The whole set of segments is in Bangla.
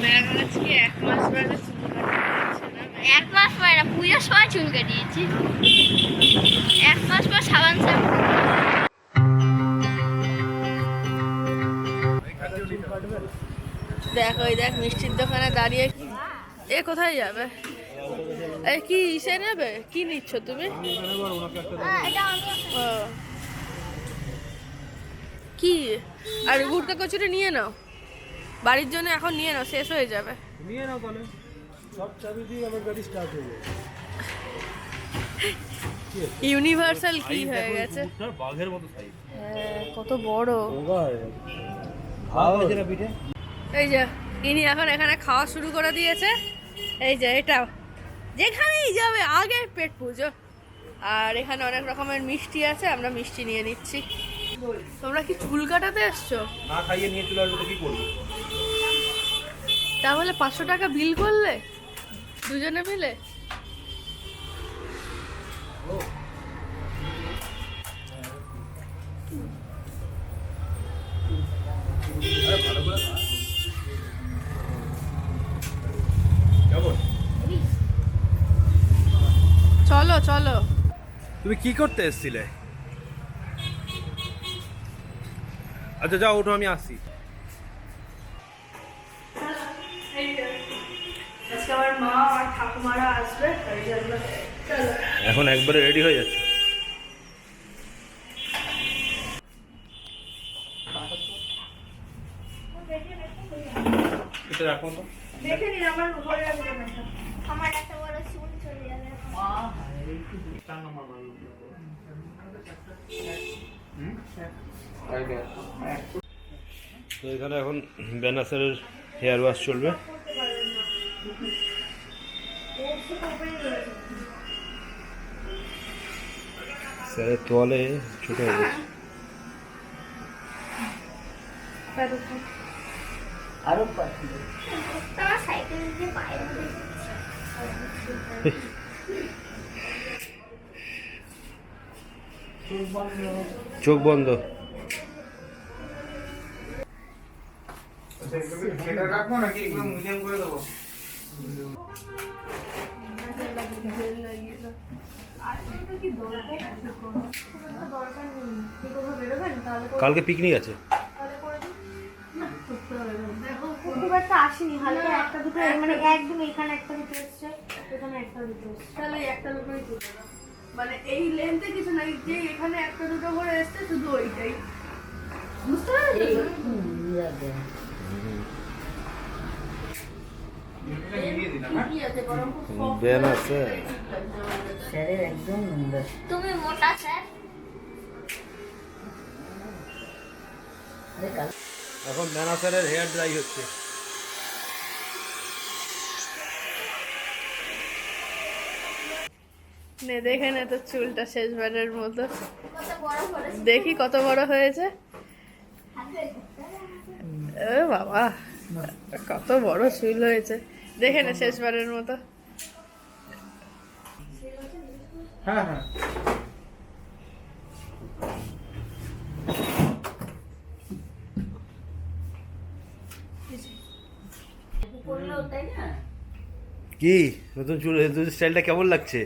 আজকে এক মাস বেলা চুল এক মাস পরে পুজোর সময় চুল কাটিয়েছি। এক মাস পর সাবান শ্যাম্পু দেখ ওই দেখ মিষ্টির দোকানে দাঁড়িয়ে এ কোথায় যাবে? এই কি ইসে নেবে? কি নিচ্ছ তুমি? ও। কি? আর গুড়কা কচুরি নিয়ে নাও। বাড়ির জন্য এখন নিয়ে নাও শেষ হয়ে যাবে। নিয়ে নাও তাহলে। সব চাবি দিয়ে আমার গাড়ি স্টার্ট হয়ে যাবে। ইউনিভার্সাল কি হয়ে গেছে? বাঘের মতো সাইজ হ্যাঁ, কত বড়। ভালো হয়েছে না পিঠে? এই যে ইনি এখন এখানে খাওয়া শুরু করে দিয়েছে। এই যে এটা যেখানেই যাবে আগে পেট পুজো। আর এখানে অনেক রকমের মিষ্টি আছে আমরা মিষ্টি নিয়ে নিচ্ছি। তোমরা কি চুল কাটাতে এসছো? না খাইয়ে নিয়ে চলে আসবে তো কি করব? তাহলে পাঁচশো টাকা বিল করলে? দুজনে মিলে? চলো চলো। তুমি কি করতে এসেছিলে? আচ্ছা যাও, ওঠো, আমি আসি। আমার মা আর ঠাকুমারা আসবে তাই জন্য চলো। এখন একবারে রেডি হয়ে যাচ্ছে। এটা রাখো তো। দেখে নিন আমার উপরে রাখবেন আমার একটা বড় চুল চলে যাবে তো এখানে এখন বেনাসারের হেয়ার ওয়াশ চলবে। স্যারের তোয়ালে ছোট হয়ে গেছে চোখ বন্ধ। রাখব নাকি করে কালকে পিকনিক আছে খুব একটা আসেনি হালকা একটা দুটো মানে একদম এখানে একটা দুটো এসছে এখানে একটা দুটো এসছে তাহলে এই একটা দুটোই তুলে মানে এই লেন্থে কিছু নাই যে এখানে একটা দুটো করে এসছে শুধু ওইটাই বুঝতে পারছ তো? ঠিকই আছে, খুব soft তুমি মোটা স্যার। এখন বেনাসারের হেয়ার ড্রাই হচ্ছে। নে দেখে নে তো চুলটা শেষবারের মতো। কত বড় করে দেখি কত বড় হয়েছে। এ বাবা কত বড় চুল হয়েছে। দেখে নে শেষবারের মতো। হ্যাঁ হ্যাঁ। কি? নতুন চুল নতুন স্টাইলটা কেমন লাগছে?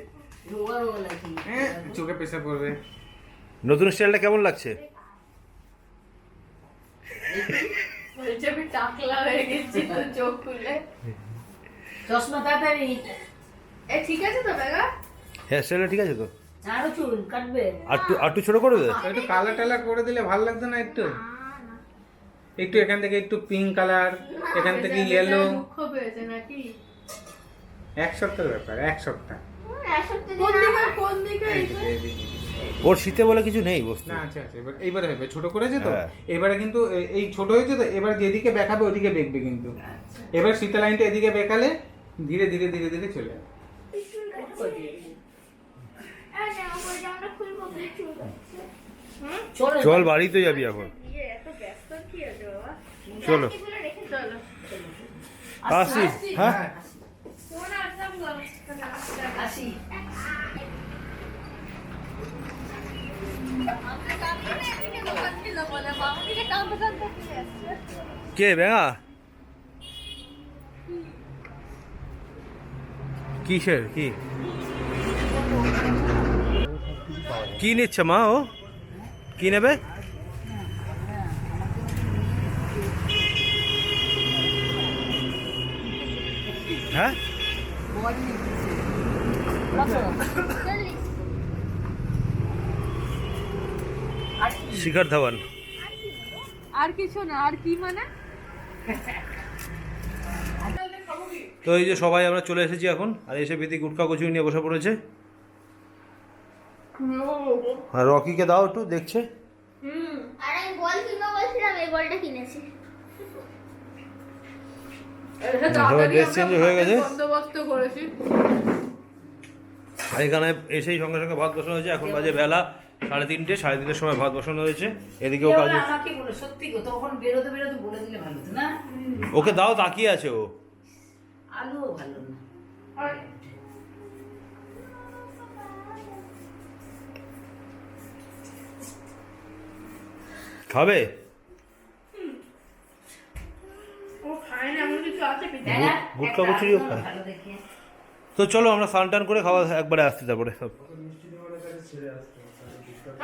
হ্যাঁ চোখে প্রেশার পড়বে। নতুন স্টাইলটা কেমন লাগছে? হয়ে। চশমা তাড়াতাড়ি। এ ঠিক আছে তো বেগা? হেয়ার স্টাইলটা ঠিক আছে তো? আরও চুল কাটবে। আটটু আটটু ছোট করে দেবে একটু কালার টালার করে দিলে ভালো লাগতো না একটু? একটু এখান থেকে একটু পিঙ্ক কালার এখান থেকে ইয়েলো নাকি? এক সপ্তাহের ব্যাপার এক সপ্তাহ। ওর শীতে বলে কিছু নেই বস্তু। না আচ্ছা আচ্ছা এবার এইবারে হবে ছোট করেছে তো? হ্যাঁ। এবারে কিন্তু এ- এই ছোট হয়েছে তো এবার যেদিকে বেঁকাবে ওদিকে বেঁকবে কিন্তু। এবার শীতা লাইনটা এদিকে বেঁকালে ধীরে ধীরে ধীরে ধীরে চলে যাবে জামাটা খুলবো চুল কাটছে চলো বাড়িতে যাবি এখন। ইয়ে চলো। আসি হ্যাঁ। আসি। কে বেঙা? কিসের কি? কি নিচ্ছে মা ও? কি নেবে? হ্যাঁ? শিখর ধাওয়ান আর কিছু না আর কি মানে? তো এই যে সবাই আমরা চলে এসেছি এখন আর এসে প্রীতি গুটকা কচুরি নিয়ে বসে পড়েছে। আর রকিকে দাও একটু দেখছে। আর আমি বল কিনবো বলছিলাম এই বলটা কিনেছি। হয়ে এখানে এসেই সঙ্গে সঙ্গে ভাত বসানো হয়েছে। এখন বাজে বেলা সাড়ে তিনটে সাড়ে তিনটের সময় ভাত বসানো হয়েছে। এদিকেও কাজ এবার আমাকে বলে সত্যি গো তখন বেরোতে বেরোতে বলে দিলে ভালো হতো না? ওকে দাও তাকিয়ে আছে ও। আলুও ভালো না। খাবে? গুটকা কচুরিও খায়। তো চলো আমরা স্নান টান করে খাওয়া একবারে আসছি তারপরে। সব